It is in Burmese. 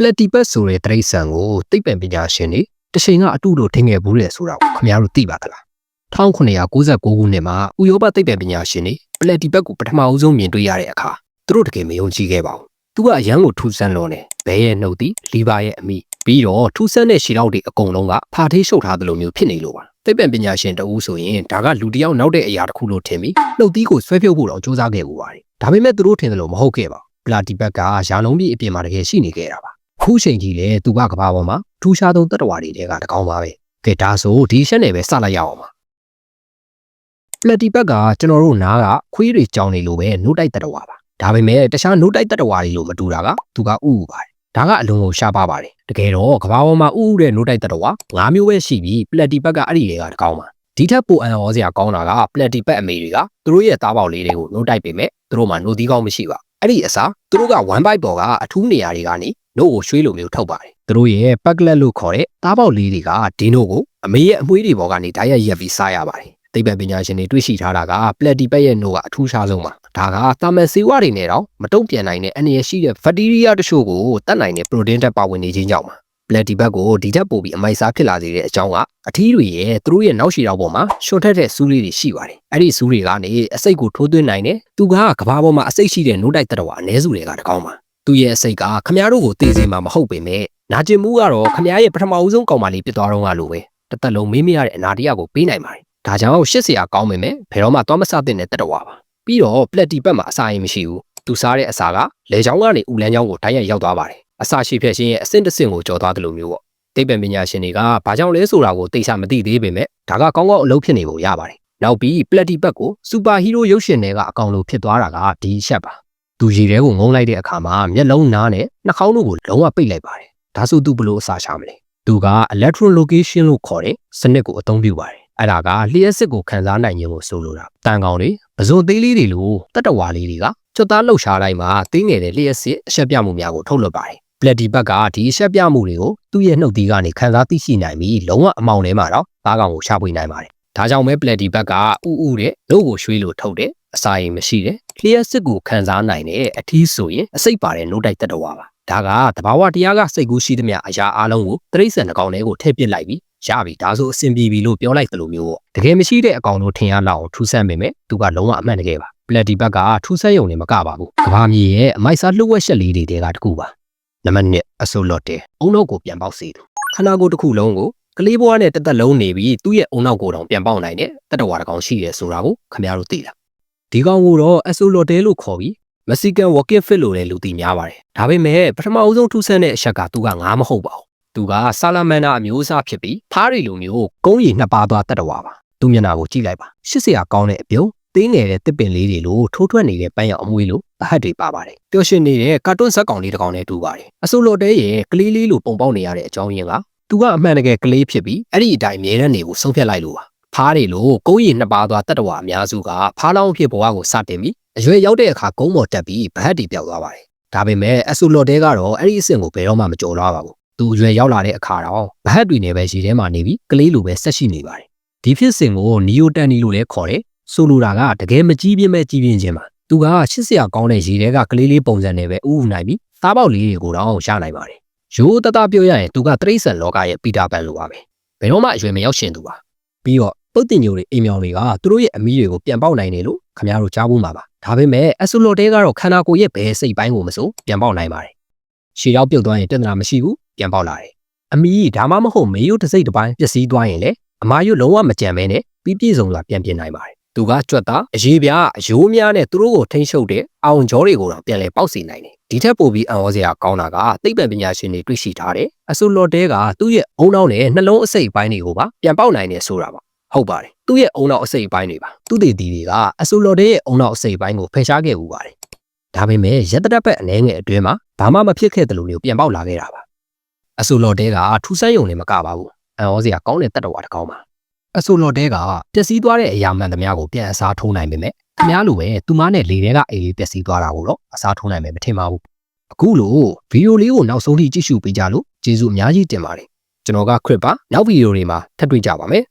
ပလက်တီပတ်ဆိုတဲ့တရိษံကိုသိပ္ပံပညာရှင်တွေတစ်ချိန်ကအတူတူထင်ခဲ့ဘူးတဲ့ဆိုတာကိုခင်ဗျားတို့သိပါသလား1996ခုနှစ်မှာဥရောပသိပ္ပံပညာရှင်တွေပလက်တီပတ်ကိုပထမအဦးဆုံးမြင်တွေ့ရတဲ့အခါသူတို့တကယ်မယုံကြည်ခဲ့ပါဘူးသူကအရန်ကိုထူဆန်းလို့နေဘဲရဲ့နှုတ်သည်လီဗာရဲ့အမိပြီးတော့ထူဆန်းတဲ့ရှီလောက်တွေအကုန်လုံးကဖာထေးရှုပ်ထားသလိုမျိုးဖြစ်နေလို့ပါသိပ္ပံပညာရှင်တဦးဆိုရင်ဒါကလူတစ်ယောက်နောက်တဲ့အရာတစ်ခုလို့ထင်ပြီးနှုတ်သီးကိုဆွဲဖြုတ်ဖို့တော့ကြိုးစားခဲ့ဘူးပါတယ်ဒါပေမဲ့သူတို့ထင်တယ်လို့မဟုတ်ခဲ့ပါဘူးပလာတီဘက်ကရာလုံးပြည့်အပြင်မှာတကယ်ရှိနေခဲ့တာပါ ခုချိန်ကြီးလေသူကကဘာပေါ်မှာထူးခြားဆုံးတတ္တဝါတွေတဲကတကောင်ပါပဲကဲဒါဆိုဒီရှက်နယ်ပဲစလိုက်ရအောင်ပါပလက်တီဘက်ကကျွန်တော်တို့နားကခွေးတွေကြောင်နေလို့ပဲနှုတ်တိုက်တတ္တဝါပါဒါပေမဲ့တခြားနှုတ်တိုက်တတ္တဝါတွေလို့မတူတာကသူကဥဥပါတယ်ဒါကအလုံးကိုရှားပါပါတယ်တကယ်တော့ကဘာပေါ်မှာဥဥတဲ့နှုတ်တိုက်တတ္တဝါ၅မျိုးပဲရှိပြီးပလက်တီဘက်ကအဲ့ဒီတွေကတကောင်ပါဒီထက်ပိုအံ့ဩစရာကောင်းတာကပလက်တီဘက်အမေတွေကသူတို့ရဲ့သားပေါက်လေးတွေကိုနှုတ်တိုက်ပေမဲ့သူတို့မှနှုတ်သီးကောင်းမရှိပါအဲ့ဒီအစားသူတို့က1 byte ပေါ်ကအထူးနေရာတွေကနေ နှုတ်ကိုရွှေ့လို့မျိုးထုတ်ပါတယ်သူတို့ရဲ့ပက်ကလက်လို့ခေါ်တဲ့သားပေါက်လေးတွေကဒီနှုတ်ကိုအမေရဲ့အမွှေးတွေပေါ်ကနေဓာတ်ရိုက်ရက်ပြီးစားရပါတယ်သိပ္ပံပညာရှင်တွေတွေ့ရှိထားတာကပလက်တီဘက်ရဲ့နှုတ်ကအထူးခြားဆုံးပါဒါကတာမန်စေဝါတွေနဲ့တော့မတုံ့ပြန်နိုင်တဲ့အနည်းရှိတဲ့ဘက်တီးရီးယားတချို့ကိုတတ်နိုင်တဲ့ပရိုတင်းတက်ပါဝင်နေခြင်းကြောင့်ပါပလက်တီဘက်ကိုဒီထက်ပိုပြီးအမိုက်စားဖြစ်လာစေတဲ့အကြောင်းကအထီးတွေရဲ့သူတို့ရဲ့နောက်ရှည်တော့ပေါ်မှာရှွန်ထက်တဲ့စူးလေးတွေရှိပါတယ်။အဲ့ဒီစူးတွေကနေအစိတ်ကိုထိုးသွင်းနိုင်တယ်။သူကကဘာပေါ်မှာအစိတ်ရှိတဲ့နို့တိုက်တတော်အ ਨੇ စုတွေကတကောင်းပါ။ သူရဲ့အစိတ်ကခမားတို့ကိုသိစေမှာမဟုတ်ပေမဲ့နာကျင်မှုကတော့ခမားရဲ့ပထမဦးဆုံးကောင်မလေးပြစ်သွားတော့ကလိုပဲ။တစ်သက်လုံးမေးမရတဲ့အနာတရားကိုပေးနိုင်ပါတယ်။ဒါကြောင့်ရှစ်စရာကောင်းပေမဲ့ဘယ်တော့မှသွားမစတဲ့တဲ့တတော်ပါ။ပြီးတော့ပလက်တီဘက်မှာအစာရင်မရှိဘူး။သူစားတဲ့အစာကလေချောင်းကနေဥလန်းချောင်းကိုတိုက်ရိုက်ရောက်သွားပါတယ်။အစာရှိဖြက်ရှင်ရဲ့အဆင့်တစ်ဆင့်ကိုကျော်သွားတယ်လို့မျိုးပေါ့။သိပ္ပံပညာရှင်တွေကဘာကြောင့်လဲဆိုတာကိုသိချမသိသေးပေမဲ့ဒါကကောင်းကောင်းအလုပ်ဖြစ်နေပုံရပါတယ်။နောက်ပြီးပလက်တီဘက်ကိုစူပါဟီးရိုးရုပ်ရှင်တွေကအကောင်လို့ဖြစ်သွားတာကဒီအချက်ပါ။ သူရေထဲကိုငုံလိုက်တဲ့အခါမှာမျက်လုံးနားနဲ့နှာခေါင်းတို့ကိုလုံးဝပိတ်လိုက်ပါတယ်။ဒါဆိုသူဘလို့အစာရှာမလဲ။သူက electron location လို့ခေါ်တဲ့စနစ်ကိုအသုံးပြုပါတယ်။အဲ့ဒါကလျှက်စစ်ကိုခန်းစားနိုင်ခြင်းကိုဆိုလိုတာ။တန်ကောင်တွေပဇွန်သေးလေးတွေလိုတတ္တဝါလေးတွေကကျွတ်သားလှုပ်ရှားတိုင်းမှာတင်းငယ်တဲ့လျှက်စစ်အဆက်ပြမှုများကိုထုတ်လွှတ်ပါတယ်ပလက်တီဘက်ကဒီအဆက်ပြမှုတွေကိုသူ့ရဲ့နှုတ်သီးကနေခန်းစားသိရှိနိုင်ပြီးလုံးဝအမောင်ထဲမှာတော့သားကောင်ကိုရှာဖွေနိုင်ပါတယ်။ဒါကြောင့်ပဲပလက်တီဘက်ကဥဥတဲ့လို့ကိုရွှေ့လို့ထုတ်တယ် အစာရင်မရှိတယ်။လျှက်စစ်ကိုခန်းစားနိုင်တဲ့အထီးဆိုရင်အစိတ်ပါတဲ့နှုတ်တိုက်တတဝါပါ။ဒါကတဘာဝတရားကစိတ်ကူးရှိသမျှအရာအလုံးကိုတရိษံနှကောင်ထဲကိုထည့်ပစ်လိုက်ပြီးရပြီဒါဆိုအဆင်ပြေပြီလို့ပြောလိုက်တယ်လို့မျိုးပေါ့တကယ်မရှိတဲ့အကောင်တို့ထင်ရလောက်အောင်ထူးဆန်းပေမဲ့သူကလုံးဝအမှန်တကယ်ပါပလက်တီဘက်ကထူးဆန်းရုံနဲ့မကပါဘူးကဘာမြေရဲ့အမိုက်စားလှုပ်ဝက်ရှက်လေးတွေတဲကတကူပါနံပါတ်1အဆိုလော့တဲအုံနောက်ကိုပြန်ပေါက်စေသူခနာကိုတစ်ခုလုံးကိုကလေးဘွားနဲ့တက်တက်လုံးနေပြီးသူ့ရဲ့အုံနောက်ကိုတောင်ပြန်ပေါက်နိုင်တဲ့တတဝါတကောင်ရှိရဲဆိုတာကိုခင်ဗျားတို့သိလား ဒီကောင်ကိုတော့အဆိုလော့တဲလို့ခေါ်ပြီးမက်ဆီကန်ဝေါကင်ဖစ်လို့လည်းလူသိများပါတယ်ဒါပေမဲ့ပထမအဦးဆုံးထူးဆန်းတဲ့အချက်ကသူကငားမဟုတ်ပါဘူးသူကဆာလာမန်နာအမျိုးအစားဖြစ်ပြီးဖားရီလိုမျိုးကုန်းရီနှစ်ပါးသွားတတ်တော်ပါသူမျက်နှာကိုကြည့်လိုက်ပါရှစ်စရာကောင်းတဲ့အပြုံးသေးငယ်တဲ့တစ်ပင်လေးတွေလိုထိုးထွက်နေတဲ့ပန်းရောင်အမွေးလိုအဟတ်တွေပါပါတယ်ပျော်ရွှင်နေတဲ့ကာတွန်းဇက်ကောင်လေးတစ်ကောင်နဲ့တူပါတယ်အဆိုလိုတဲရဲ့ကလေးလေးလိုပုံပေါက်နေရတဲ့အကြောင်းရင်းကသူကအမှန်တကယ်ကလေးဖြစ်ပြီးအဲ့ဒီအတိုင်းမြဲတဲ့နေကိုဆုံးဖြတ်လိုက်လို့ပါ ဖားတွေလိုကုန်းရီနှစ်ပါးသွားတတ်တော်အများစုကဖားလောင်းဖြစ်ဘဝကိုစတင်ပြီးအရွယ်ရောက်တဲ့အခါကုန်းပေါ်တက်ပြီးဗဟတ်တွေပြောက်သွားပါတယ်ဒါပေမဲ့အဆိုလိုတဲကတော့အဲ့ဒီအဆင့်ကိုဘယ်တော့မှမကျော်လွှားပါဘူးသူအရွယ်ရောက်လာတဲ့အခါတော့ဗဟတ်တွေနဲ့ပဲရေထဲမှာနေပြီးကလေးလိုပဲဆက်ရှိနေပါတယ်ဒီဖြစ်စဉ်ကိုနီယိုတန်နီလို့လည်းခေါ်တယ်ဆိုလိုတာကတကယ်မကြီးပြင်းမဲ့ကြီးပြင်းခြင်းပါသူကချစ်စရာကောင်းတဲ့ရေထဲကကလေးလေးပုံစံနဲ့ပဲဥဥနိုင်ပြီးသားပေါက်လေးတွေကိုတော့ရနိုင်ပါတယ်ရိုးတတပြောရရင်သူကတရိษံလောကရဲ့ပီတာပန်လိုပါပဲဘယ်တော့မှအရွယ်မရောက်ရှင်သူပါပြီးတော့ ပုတ်တင်ညိုတွေအိမ်မြောင်တွေကသူတို့ရဲ့အမီးတွေကိုပြန်ပေါက်နိုင်တယ်လို့ခင်ဗျားတို့ကြားဖို့မှာပါဒါပေမဲ့အဆူလိုတဲကတော့ခန္ဓာကိုယ်ရဲ့ဘယ်စိတ်ပိုင်းကိုမဆိုပြန်ပေါက်နိုင်ပါတယ်ရှည်ရောက်ပြုတ်သွားရင်တဏ္ဍာမရှိဘူးပြန်ပေါက်လာတယ်အမီးဒါမှမဟုတ်မေယုတစ်စိတ်တစ်ပိုင်းပျက်စီးသွားရင်လေအမာယုလုံးဝမကြံမဲနဲ့ပြီးပြည့်စုံစွာပြန်ပြင်နိုင်ပါတယ်သူကကြွက်သားအရေးပြားအယိုးများနဲ့သူတို့ကိုထိန်းချုပ်တဲ့အောင်ကြောတွေကိုတော့ပြန်လဲပေါက်စီနိုင်တယ်ဒီထက်ပိုပြီးအံ့ဩစရာကောင်းတာကသိပ္ပံပညာရှင်တွေတွေ့ရှိထားတယ်အဆူလော်တဲကသူ့ရဲ့အုံနောက်နဲ့နှလုံးအစိတ်ပိုင်းတွေကိုပါပြန်ပေါက်နိုင်တယ်ဆိုတာပါ ဟုတ်ပါတယ်သူ့ရဲ့အုံနောက်အစိတ်ပိုင်းတွေပါသူတည်တည်တွေကအဆူလော်တဲရဲ့အုံနောက်အစိတ်ပိုင်းကိုဖယ်ရှားခဲ့ဦးပါတယ်ဒါပေမဲ့ရက်တရက်ပတ်အနေငယ်အတွင်းမှာဘာမှမဖြစ်ခဲ့တယ်လို့မျိုးပြန်ပေါက်လာခဲ့တာပါအဆူလော်တဲကထူဆန်းယုံနဲ့မကပါဘူးအံ့ဩစရာကောင်းတဲ့တတ္တဝါတစ်ကောင်ပါအဆူလော်တဲကပျက်စီးသွားတဲ့အရာမှန်သမျှကိုပြန်အစားထိုးနိုင်ပေမဲ့ခမားလိုပဲသူမနဲ့လေထဲကအိမ်လေးပျက်စီးသွားတာကိုတော့အစားထိုးနိုင်မယ်မထင်ပါဘူးအခုလို့ဗီဒီယိုလေးကိုနောက်ဆုံးထိကြည့်ရှုပေးကြလို့ကျေးဇူးအများကြီးတင်ပါတယ်ကျွန်တော်ကခရစ်ပါနောက်ဗီဒီယိုတွေမှာထပ်တွေ့ကြပါမယ်